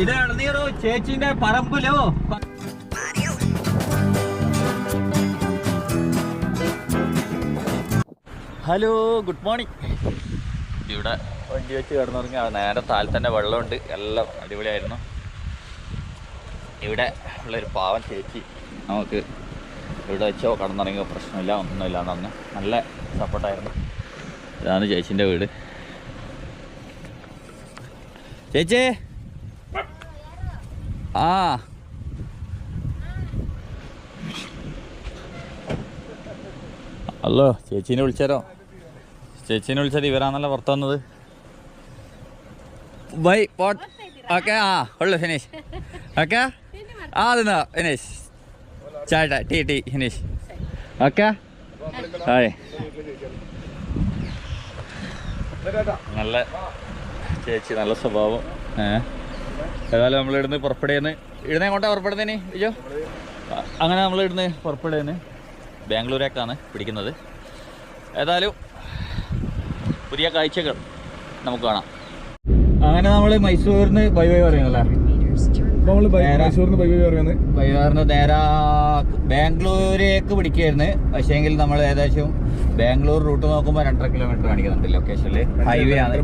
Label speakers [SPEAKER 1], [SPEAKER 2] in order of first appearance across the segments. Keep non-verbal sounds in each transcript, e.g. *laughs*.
[SPEAKER 1] ഇത് ഇടനീറോ ചേച്ചിന്റെ പറമ്പിലോ. Hello good morning ഇവിടെ വണ്ടി വെച്ച് കിടന്നുറങ്ങി നേരെ താൽ തന്നെ വെള്ളമുണ്ട്. എല്ലാം അടിപൊളിയായിരുന്നു. ഇവിടെ ഉള്ളൊരു പാവൻ ചേച്ചി നമുക്ക് ഇവിടെ വെച്ചോ കടന്നിറങ്ങിയോ പ്രശ്നമില്ല ഒന്നുമില്ല എന്ന് പറഞ്ഞു നല്ല സപ്പോർട്ടായിരുന്നു. ഇതാണ് ചേച്ചിന്റെ വീട്. ചേച്ചി ആ. അല്ലോ ചേച്ചീനെ വിളിച്ചാരോ? ചേച്ചീനെ വിളിച്ചാൽ ഇവരാണല്ലോ പുറത്ത് വന്നത്. ബൈ പോട്ട് ഓക്കെ ആ ഉള്ളു ഫിനിഷ്. ഓക്കെ? ആ അതെന്നാ finish. ചാട്ട T T finish. Okay? Hi. നല്ല ചേച്ചി നല്ല സ്വഭാവം. ഏ? ഏതായാലും നമ്മൾ ഇവിടുന്ന് പുറപ്പെടുകയെന്ന് ഇവിടുന്ന് കൊണ്ടാ പുറപ്പെടുന്നതിന് വിജോ അങ്ങനെ നമ്മൾ ഇവിടുന്ന് പുറപ്പെടുകയെന്ന് ബാംഗ്ലൂരേക്കാണ് പിടിക്കുന്നത്. ഏതായാലും പുതിയ കാഴ്ചകൾ നമുക്ക് കാണാം. അങ്ങനെ നമ്മൾ മൈസൂരിന് ബൈ ബൈ പറയുന്നല്ലേ?
[SPEAKER 2] മൈസൂരിന്
[SPEAKER 1] നേരെ ബാംഗ്ലൂരേക്ക് പിടിക്കായിരുന്നു പക്ഷേങ്കിൽ നമ്മൾ ഏകദേശം ബാംഗ്ലൂർ റൂട്ട് നോക്കുമ്പോൾ രണ്ടര കിലോമീറ്റർ കാണിക്കുന്നുണ്ട് ലൊക്കേഷനിൽ ഹൈവേ ആണ്.
[SPEAKER 2] രണ്ടര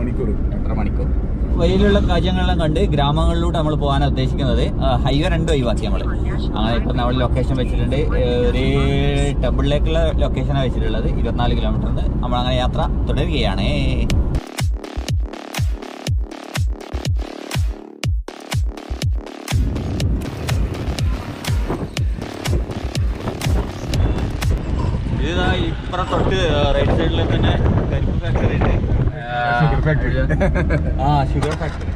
[SPEAKER 2] മണിക്കൂർ
[SPEAKER 1] രണ്ടര മണിക്കൂർ. വഴിയിലുള്ള കാഴ്ചകളെല്ലാം കണ്ട് ഗ്രാമങ്ങളിലൂടെ നമ്മൾ പോകാൻ ഉദ്ദേശിക്കുന്നത്. ഹൈവേ രണ്ട് ഒഴിവാക്കി നമ്മൾ അങ്ങനെ ഇപ്പം നമ്മൾ ലൊക്കേഷൻ വെച്ചിട്ടുണ്ട്. ഒരു ടെമ്പിളിലേക്കുള്ള ലൊക്കേഷനാണ് വെച്ചിട്ടുള്ളത്. ഇരുപത്തിനാല് കിലോമീറ്ററിന് നമ്മൾ അങ്ങനെ യാത്ര തുടരുകയാണ്. ഇതാ ഇപ്പുറം തൊട്ട് റൈറ്റ് സൈഡിൽ തന്നെ കരിമ്പ് ഫാക്ടറി ഉണ്ട്.
[SPEAKER 2] Sugar factory.
[SPEAKER 1] ആ ഷുഗർ ഫാക്ടറി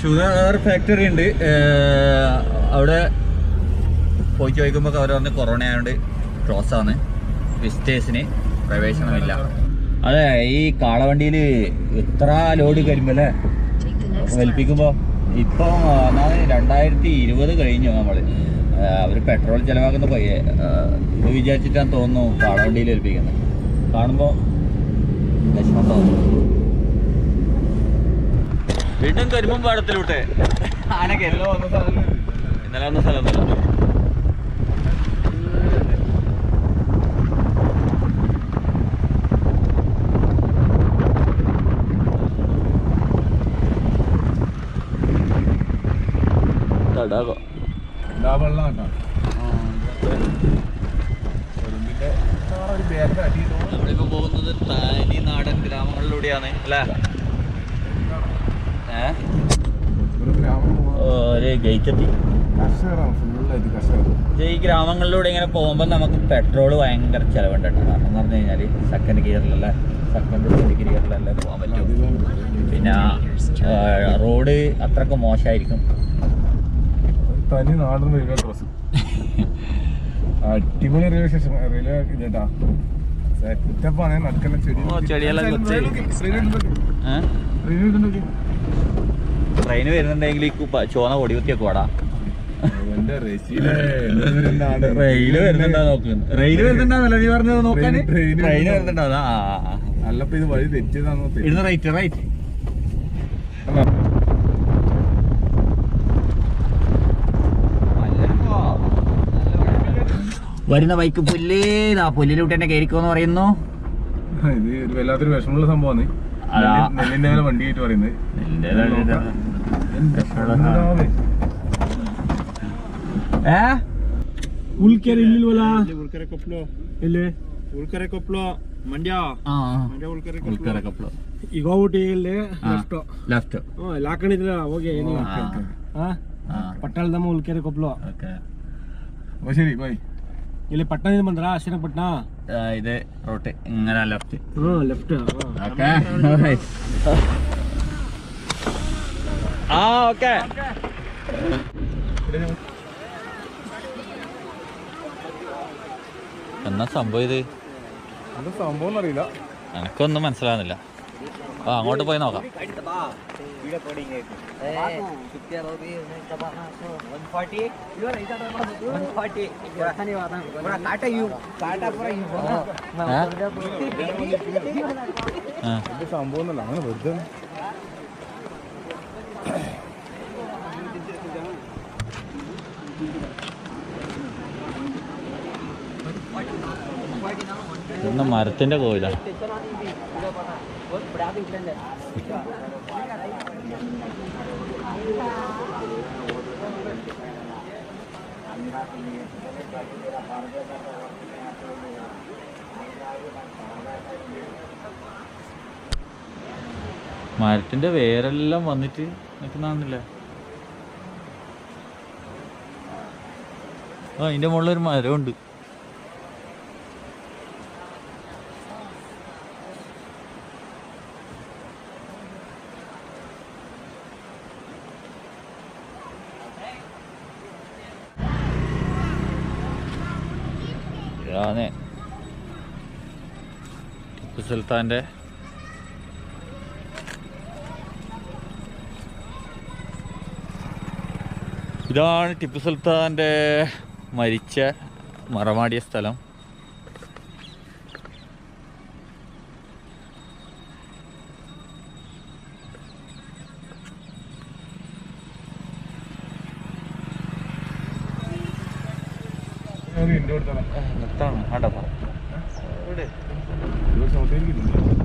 [SPEAKER 1] ഷുഗർ ഫാക്ടറി ഉണ്ട് അവിടെ പോയി ചോദിക്കുമ്പോൾ അവർ പറഞ്ഞ് കൊറോണ ആയതുകൊണ്ട് ക്ലോസ് ആണ്. വിസിറ്റേഴ്സിന് പ്രവേശനമില്ല. അതെ ഈ കാളവണ്ടിയിൽ എത്ര ലോഡ് കരിമ്പല്ലേ വലിപ്പിക്കുമ്പോൾ ഇപ്പം രണ്ടായിരത്തി ഇരുപത് കഴിഞ്ഞു നമ്മൾ അവർ പെട്രോൾ ചിലവാക്കുന്ന പയ്യെ ഇത് വിചാരിച്ചിട്ടാണ് തോന്നുന്നു കാളവണ്ടിയിൽ ഏൽപ്പിക്കുന്നത്. കാണുമ്പോൾ വിഷമം തോന്നുന്നു വീണ്ടും കരിമ്പും പാടത്തിലൂട്ടെ ആനക്ക് കരുതോ വന്ന സ്ഥലം. ഇന്നലെ വന്ന സ്ഥലം ഒന്നുമില്ല തടാകം
[SPEAKER 2] എല്ലാ വെള്ളം കേട്ടോ എറുമ്പിന്റെ ആ ഒരു ബാഗ് അടിയിട്ടോ
[SPEAKER 1] നമ്മളിപ്പോ പോകുന്നത് തനി നാടൻ ഗ്രാമങ്ങളിലൂടെയാണ് അല്ലേ?
[SPEAKER 2] ഒരു
[SPEAKER 1] ഈ ഗ്രാമങ്ങളിലൂടെ ഇങ്ങനെ പോകുമ്പോൾ നമുക്ക് പെട്രോൾ ഭയങ്കര ചിലവുണ്ട് കേട്ടോ കാരണം എന്ന് പറഞ്ഞു കഴിഞ്ഞാൽ സെക്കൻഡ് ഗിയറിലല്ലേ സെക്കൻഡ് തേർഡ് ഗിയറിലല്ലേ പോകാൻ പറ്റും. പിന്നെ റോഡ് അത്രയ്ക്ക് മോശമായിരിക്കും
[SPEAKER 2] തനി നാടൻ റെയിൽവേ *laughs* അടിപൊളി റെയിൽവേ സ്റ്റേഷൻ റെയിൽവേ ഇതേട്ടാ കുറ്റപ്പാണ് നടക്കുന്ന ചെടി
[SPEAKER 1] ട്രെയിന് വരുന്നുണ്ടെങ്കിൽ ഈ കുപ്പ- ചോന്ന പൊടി കുത്തിയൊക്കെ
[SPEAKER 2] എന്താണ്
[SPEAKER 1] റെയിൽ വരുന്നുണ്ടാ റെയിൽ വരുന്നുണ്ടാന്നല്ലോ നീ പറഞ്ഞത് നോക്കാൻ ട്രെയിന്
[SPEAKER 2] വരുന്നുണ്ടോ? അല്ലപ്പോ ഇത് വഴി തെറ്റിയതാണോ
[SPEAKER 1] ഇടുന്ന റൈറ്റ് റൈറ്റ്. വരുന്ന ബൈക്ക് പുല്ല് ആ പുല്ലിലൂട്ട് തന്നെ കയറിക്കോന്ന് പറയുന്നു
[SPEAKER 2] ഇത് ഒരു വല്ലാത്തൊരു വിഷമമുള്ള സംഭവമാണ്
[SPEAKER 1] അതാ.
[SPEAKER 2] നെല്ലിന്റെ മേലെ വണ്ടി ആയിട്ട് പറയുന്നത്
[SPEAKER 1] ഏ
[SPEAKER 3] ಉಳ್ಕೆರೆ ಇಲ್ಲಿ ಇಲ್ವಲ್ಲ ಇಲ್ಲಿ ಉಳ್ಕೆರೆ ಕೊಪ್ಪಳ ಮಂಡ್ಯ
[SPEAKER 1] ആ
[SPEAKER 3] ಮಂಡ್ಯ ಉಳ್ಕೆರೆ
[SPEAKER 1] ഉൾക്കര കപ്പള്
[SPEAKER 3] ಈಗ ಹೋಗ್ಬಿಟ್ಟು ಇಲ್ಲಿ
[SPEAKER 1] ആ.
[SPEAKER 3] ಲೆಫ್ಟ್
[SPEAKER 1] ലെഫ്റ്റ്
[SPEAKER 3] ಹ್ಮ್ ಇಲ್ಲಿ ಹಾಕೊಂಡಿದ್ರ ಹೋಗಿ ಏನಿಲ್ಲ
[SPEAKER 1] ആ,
[SPEAKER 3] ಹಾ
[SPEAKER 1] ആ
[SPEAKER 3] ಪಟ್ಟಣದಮ್ಮ ಉಳ್ಕೆರೆ ಕೊಪ್ಪಳ
[SPEAKER 1] ഓക്കെ
[SPEAKER 2] അപ്പൊ ശരി ബൈ
[SPEAKER 3] ಇಲ್ಲಿ ಪಟ್ಟಣದಿಂದ ಬಂದ್ರ ಶ್ರೀರಂಗಪಟ್ಟಣ
[SPEAKER 1] ഇത് റോട്ട് ഇങ്ങനെ ലെഫ്റ്റ്
[SPEAKER 3] ಹ್ಮ್ ಲೆಫ್ಟ್
[SPEAKER 1] ഓക്കെ ആ ഓക്കെ എന്നാ സംഭവം ഇത്
[SPEAKER 2] എന്താ സംഭവം അറിയില്ല
[SPEAKER 1] എനക്കൊന്നും മനസ്സിലാവുന്നില്ല ആ അങ്ങോട്ട് പോയി നോക്കാം.
[SPEAKER 2] സംഭവം വെറുതെ
[SPEAKER 1] ഇന്ന് മരത്തിന്റെ കോവിലാണ് മരത്തിന്റെ വേരെല്ലാം വന്നിട്ട് നിൽക്കുന്നില്ല ആ അതിന്റെ മുകളിൽ ഒരു മരമുണ്ട്. ഇതാണ് ടിപ്പു സുൽത്താന്റെ ഇതാണ് ടിപ്പു സുൽത്താന്റെ മരിച്ച മറമാടിയ സ്ഥലം. നിർത്താണ്. ആണ്ടാ പറ.
[SPEAKER 2] ഒരു സൗണ്ട്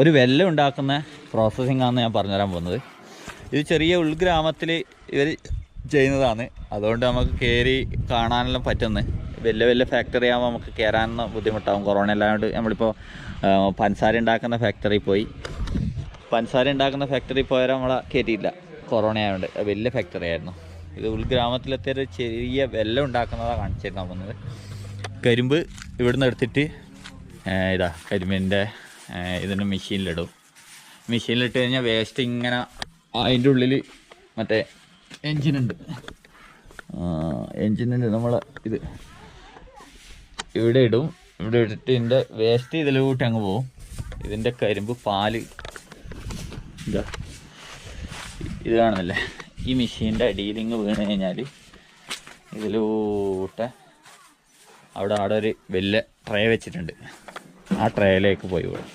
[SPEAKER 1] ഒരു വെല്ലം ഉണ്ടാക്കുന്ന പ്രോസസ്സിംഗ് ആണെന്ന് ഞാൻ പറഞ്ഞുതരാൻ പോകുന്നത്. ഇത് ചെറിയ ഉൾഗ്രാമത്തിൽ ഇവർ ചെയ്യുന്നതാണ്. അതുകൊണ്ട് നമുക്ക് കയറി കാണാനെല്ലാം പറ്റുന്നത് വലിയ വലിയ ഫാക്ടറി ആകുമ്പോൾ നമുക്ക് കയറാനൊന്നും ബുദ്ധിമുട്ടാകും കൊറോണ അല്ലാണ്ട് നമ്മളിപ്പോൾ പഞ്ചസാര ഉണ്ടാക്കുന്ന ഫാക്ടറി പോയി. പഞ്ചസാര ഉണ്ടാക്കുന്ന ഫാക്ടറി പോയാൽ നമ്മളെ കയറ്റിയില്ല കൊറോണ ആയതുകൊണ്ട് വലിയ ഫാക്ടറി ആയിരുന്നു. ഇത് ഉൾഗ്രാമത്തിലെത്തിയ ഒരു ചെറിയ വെല്ലം ഉണ്ടാക്കുന്നതാണ് കാണിച്ചിരുന്നത് കരിമ്പ് ഇവിടുന്ന് എടുത്തിട്ട് ഇതാ കരിമ്പിന്റെ ഇതിന് മെഷീനിലിടും. മെഷീനിലിട്ട് കഴിഞ്ഞാൽ വേസ്റ്റ് ഇങ്ങനെ അതിന്റെ ഉള്ളിൽ മറ്റേ എൻജിനുണ്ട് എൻജിനുണ്ട് നമ്മൾ ഇത് ഇവിടെ ഇടും. ഇവിടെ ഇട്ടിട്ട് ഇതിന്റെ വേസ്റ്റ് ഇതിലോട്ട് അങ്ങ് പോവും. ഇതിന്റെ കരിമ്പ് പാൽ. ഇതാ. ഇത് കാണുന്നില്ലേ? ഈ മെഷീന്റെ അടിയിൽ ഇങ്ങ് വീണ് കഴിഞ്ഞാൽ ഇതിലൂട്ട് അവിടെ അവിടെ ഒരു വലിയ ട്രേ വെച്ചിട്ടുണ്ട്. ആ ട്രേയിലേക്ക് പോയി വിടും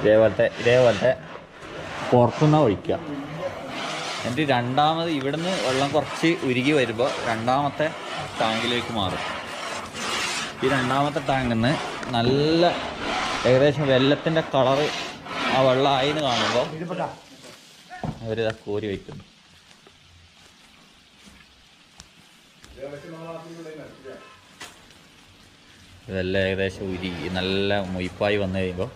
[SPEAKER 1] ഇതേപോലത്തെ ഇതേപോലത്തെ പുറത്തുനിന്ന് ഒഴിക്കുക. എന്നിട്ട് രണ്ടാമത് ഇവിടുന്ന് വെള്ളം കുറച്ച് ഉരുകി വരുമ്പോൾ രണ്ടാമത്തെ ടാങ്കിലേക്ക് മാറും. ഈ രണ്ടാമത്തെ ടാങ്കിൽ നിന്ന് നല്ല ഏകദേശം വെള്ളത്തിന്റെ കളറ് ആ വെള്ളമായി ആയിന്ന് കാണുമ്പോൾ അവരിതാ കോരി വയ്ക്കുന്നു. ഇതെല്ലാം ഏകദേശം ഉരുകി നല്ല മൊയ്പ്പായി വന്നു കഴിയുമ്പോൾ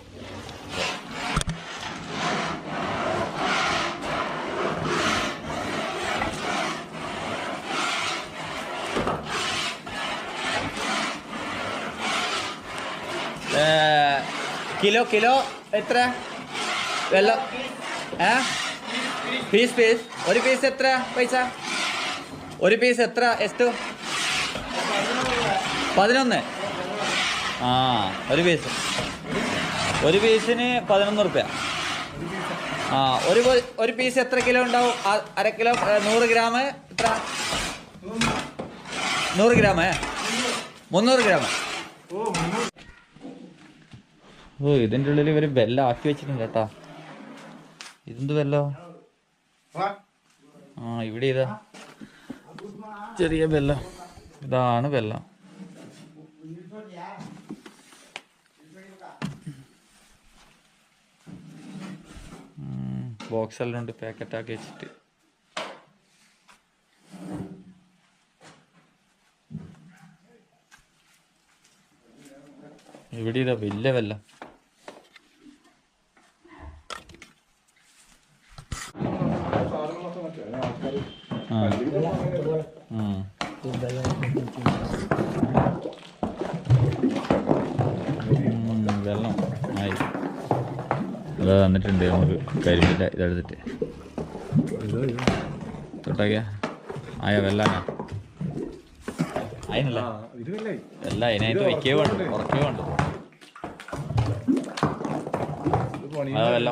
[SPEAKER 1] കിലോ കിലോ എത്ര? വെള്ളം ഏ? Piece piece. ഒരു പീസ് എത്ര? പൈസ? ഒരു പീസ് എത്ര? എസ്റ്റു പതിനൊന്ന്. ആ ഒരു പീസ് ഒരു പീസിന് പതിനൊന്ന് റുപ്യ. ആ ഒരു ഒരു പീസ് എത്ര കിലോ ഉണ്ടാവും? അര കിലോ നൂറ് ഗ്രാം എത്ര? നൂറ് ഗ്രാം മുന്നൂറ് ഗ്രാം. ഓ ഇതിന്റെ ഉള്ളിൽ ഇവർ വെല്ലം ആക്കി വെച്ചിട്ടുണ്ട് കേട്ടാ. ഇതെന്ത് വെല്ലോ ആ ഇവിടെ ഇതാ. ചെറിയ വെള്ളം ഇതാണ് വെള്ളം ബോക്സ് എല്ലാം ഉണ്ട് പാക്കറ്റ് ആക്കി വെച്ചിട്ട്. ഇവിടെ ഇതാ വലിയ വെല്ലം. ഇതെടുത്തിട്ട്. തൊട്ടാക്കിയ ആയ അതിനല്ല
[SPEAKER 2] പിന്നെ
[SPEAKER 1] അല്ല അതിനായിട്ട് വയ്ക്കേ വേണ്ട ഉറക്കേ വേണ്ട. അതല്ല?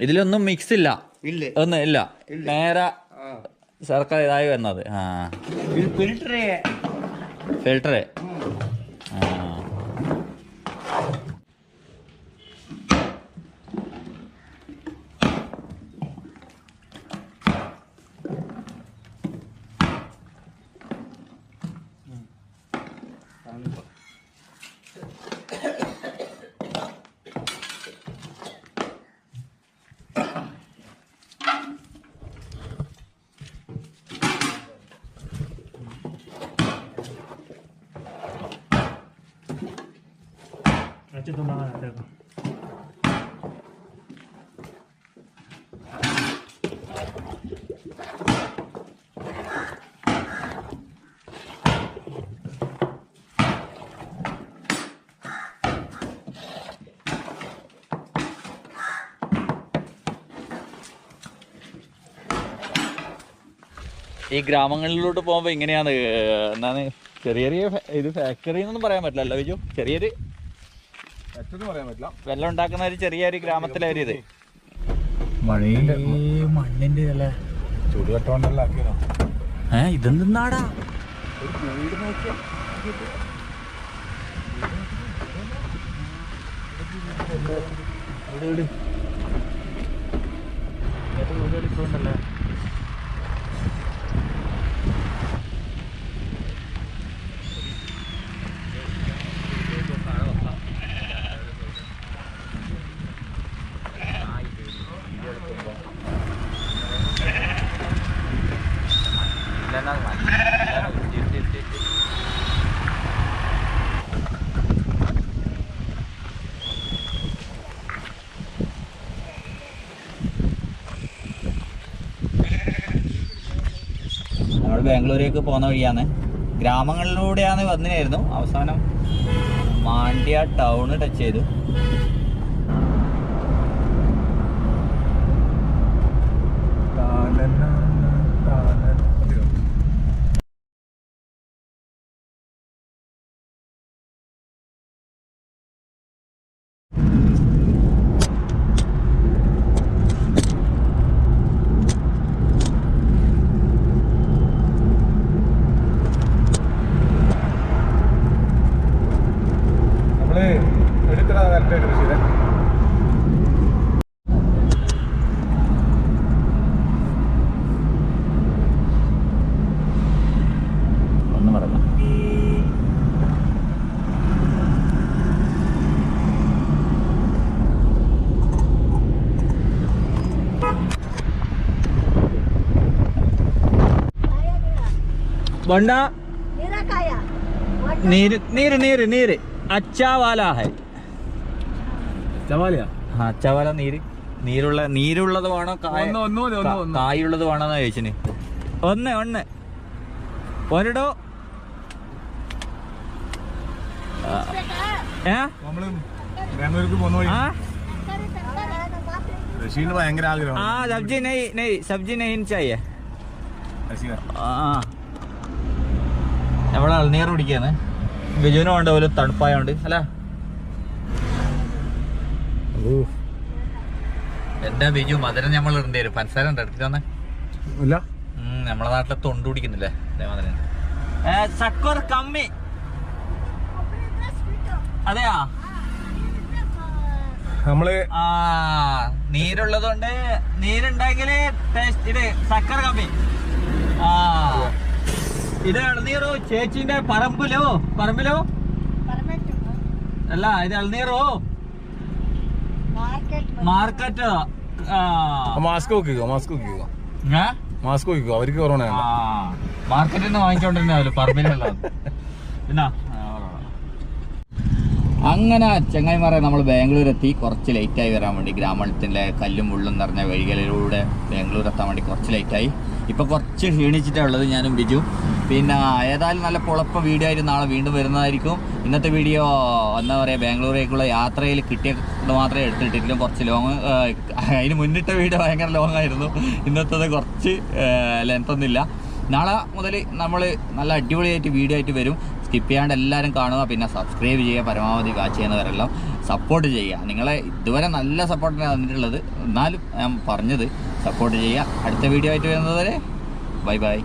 [SPEAKER 1] ഇതിലൊന്നും മിക്സ് ഇല്ല.
[SPEAKER 4] ഇല്ല.
[SPEAKER 1] ഒന്നും ഇല്ല. നേരെ
[SPEAKER 2] ആ.
[SPEAKER 1] സർക്കാർ ഇതായി വന്നത്. ആ.
[SPEAKER 4] ഫിൽട്ടറേ ഫിൽറ്റർ
[SPEAKER 1] ഫിൽട്ടർ ആ
[SPEAKER 3] കുറച്ചിട്ട് മാറാട്ടേക്കും
[SPEAKER 1] ഈ ഗ്രാമങ്ങളിലോട്ട് പോകുമ്പോൾ ഇങ്ങനെയാണ് എന്താണ് ചെറിയ ചെറിയ ഇത് ഫാക്ടറി എന്നൊന്നും പറയാൻ പറ്റില്ല
[SPEAKER 2] അല്ല ബിജു ചെറിയൊരു
[SPEAKER 1] വെള്ളം ഉണ്ടാക്കുന്ന ഒരു ചെറിയൊരു ഗ്രാമത്തിലെ ഒരു ഇത്.
[SPEAKER 2] മഴയിലെ
[SPEAKER 1] മണ്ണിന്റെ അല്ലേ
[SPEAKER 2] ചുടുകട്ടോണ്ടല്ല
[SPEAKER 1] ഏ ഇതെന്താടാ
[SPEAKER 2] ഒരു വീട് നോക്കിയാ
[SPEAKER 1] ബാംഗ്ലൂരേക്ക് പോകുന്ന വഴിയാണ്. ഗ്രാമങ്ങളിലൂടെയാണ് വന്നിനായിരുന്നു അവസാനം മാണ്ഡ്യ ടൗണ് ടച്ച് ചെയ്തു.
[SPEAKER 2] നമ്മൾ എടുക്കുന്നത് കറക്റ്റായിട്ട്
[SPEAKER 5] ചെയ്തേ ಬಣ್ಣ
[SPEAKER 1] ನೀರು ನೀರು ನೀರು ನೀರು अच्छा वाला है
[SPEAKER 3] चवालिया
[SPEAKER 1] ആ അച്ഛ വാല നീര് നീരുള്ള നീരുള്ളത് വേണോ കായ
[SPEAKER 2] ഒന്ന് ഒന്ന് മതി, ഒന്ന്
[SPEAKER 1] കാ-
[SPEAKER 2] ഒന്ന്.
[SPEAKER 1] കായുള്ളത് വേണോന്നാ ചോദിച്ചിന് ഒന്ന് ഒന്ന് ഒരിടോ ഏ
[SPEAKER 2] നമ്മള് ബാംഗ്ലൂർക്ക് പോകുന്ന വഴി
[SPEAKER 1] ആ
[SPEAKER 2] റഷീന് ഭയങ്കര
[SPEAKER 1] ആ
[SPEAKER 2] ആഗ്രഹമാണ്
[SPEAKER 1] സബ്ജി നെയ് നെയ് സബ്ജി നെയ് ചായേ
[SPEAKER 2] റഷീന
[SPEAKER 1] ആ നമ്മളെ ഇളനീർ കുടിക്കാണ് ബിജുവിന് വേണ്ട പോലെ തണുപ്പായോണ്ട് അല്ല? എന്താ ബിജു മധുരം നമ്മൾ ഇടേണ്ടി വരും. ഉണ്ട്? എടുത്തിട്ട് വന്നേ.
[SPEAKER 2] ഇല്ല.
[SPEAKER 1] നമ്മളെ നാട്ടിലെ തൊണ്ട് കുടിക്കുന്നില്ലേ മധുരം കമ്മി. അതെയാ? നമ്മൾ നീരുള്ളതുകൊണ്ട് നീരുണ്ടെങ്കിൽ ടേസ്റ്റ് ഇത് സക്കർ കമ്മി. ആ. ഇത് ഇളനീറോ ചേച്ചിന്റെ പറമ്പിലോ? പറമ്പിലോ? അല്ല ഇത് ഇളനീറോ മാർക്കറ്റ്
[SPEAKER 2] മാസ്ക് നോക്കിക്കോ മാസ്ക് നോക്കിക്കോ മാസ്ക് നോക്കിക്കോ അവർക്ക് കൊറോണ
[SPEAKER 1] മാർക്കറ്റിൽ നിന്ന് വാങ്ങിച്ചോണ്ടിരുന്നല്ലോ പറമ്പിലല്ല എന്നാ? അങ്ങനെ ചങ്ങായിമാരെ നമ്മൾ ബാംഗ്ലൂർ എത്തി കുറച്ച് ലേറ്റായി വരാൻ വേണ്ടി ഗ്രാമത്തിന്റെ കല്ലും മുള്ളും നിറഞ്ഞ വഴികളിലൂടെ ബാംഗ്ലൂർ എത്താൻ വേണ്ടി കുറച്ച് ലേറ്റായി ഇപ്പോൾ കുറച്ച് ക്ഷീണിച്ചിട്ടാണ് ഉള്ളത് ഞാനും ബിജു. പിന്നെ ഏതായാലും നല്ല പൊളപ്പ വീഡിയോ ആയിരുന്നു. നാളെ വീണ്ടും വരുന്നതായിരിക്കും. ഇന്നത്തെ വീഡിയോ എന്താ പറയുക ബാംഗ്ലൂരേക്കുള്ള യാത്രയിൽ കിട്ടിയത് മാത്രമേ എടുത്തിട്ടില്ല കുറച്ച് ലോങ് അതിന് മുന്നിട്ട വീഡിയോ ഭയങ്കര ലോങ് ആയിരുന്നു. ഇന്നത്തത് കുറച്ച് ലെങ്ത് ഒന്നുമില്ല. നാളെ മുതൽ നമ്മൾ നല്ല അടിപൊളിയായിട്ട് വീഡിയോ ആയിട്ട് വരും. സ്കിപ്പ് ചെയ്യാണ്ട് എല്ലാവരും കാണുക പിന്നെ സബ്സ്ക്രൈബ് ചെയ്യുക പരമാവധി വാച്ച് ചെയ്യുന്നവരെല്ലാം സപ്പോർട്ട് ചെയ്യുക. നിങ്ങളെ ഇതുവരെ നല്ല സപ്പോർട്ടാണ് തന്നിട്ടുള്ളത്. എന്നാലും ഞാൻ പറഞ്ഞത് സപ്പോർട്ട് ചെയ്യുക. അടുത്ത വീഡിയോ ആയിട്ട് വരുന്നത് വരെ ബൈ ബൈ